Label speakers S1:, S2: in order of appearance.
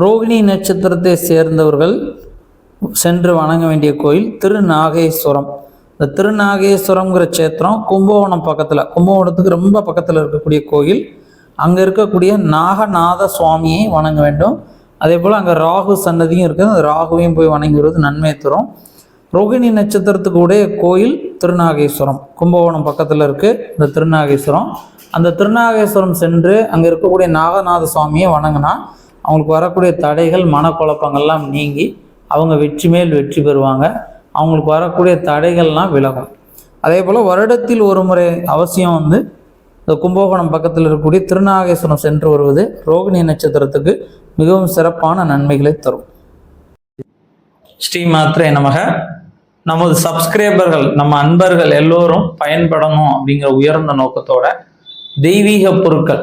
S1: ரோகிணி நட்சத்திரத்தை சேர்ந்தவர்கள் சென்று வணங்க வேண்டிய கோயில் திருநாகேஸ்வரம். இந்த திருநாகேஸ்வரம்ங்கிற சேத்திரம் கும்பகோணம் பக்கத்தில் கும்பகோணத்துக்கு ரொம்ப பக்கத்தில் இருக்கக்கூடிய கோயில். அங்கே இருக்கக்கூடிய நாகநாத சுவாமியை வணங்க வேண்டும். அதே போல் அங்கே ராகு சன்னதியும் இருக்குது அந்த ராகுவையும் போய் வணங்கி நன்மை தரும். ரோகிணி நட்சத்திரத்துக்கு உடைய கோயில் திருநாகேஸ்வரம் கும்பகோணம் பக்கத்தில் இருக்குது இந்த திருநாகேஸ்வரம். அந்த திருநாகேஸ்வரம் சென்று அங்கே இருக்கக்கூடிய நாகநாத சுவாமியை வணங்கினா அவங்களுக்கு வரக்கூடிய தடைகள் மனக்குழப்பங்கள்லாம் நீங்கி அவங்க வெற்றி மேல் வெற்றி பெறுவாங்க. அவங்களுக்கு வரக்கூடிய தடைகள்லாம் விலகும். அதே போல் வருடத்தில் ஒரு முறை அவசியம் வந்து இந்த கும்பகோணம் பக்கத்தில் இருக்கக்கூடிய திருநாகேஸ்வரம் சென்று வருவது ரோகிணி நட்சத்திரத்துக்கு மிகவும் சிறப்பான நன்மைகளை தரும். ஸ்ரீ மாத்திரை நமக. நமது சப்ஸ்கிரைபர்கள் நம்ம அன்பர்கள் எல்லோரும் பயன்படணும் அப்படிங்கிற உயர்ந்த நோக்கத்தோட தெய்வீக பொருட்கள்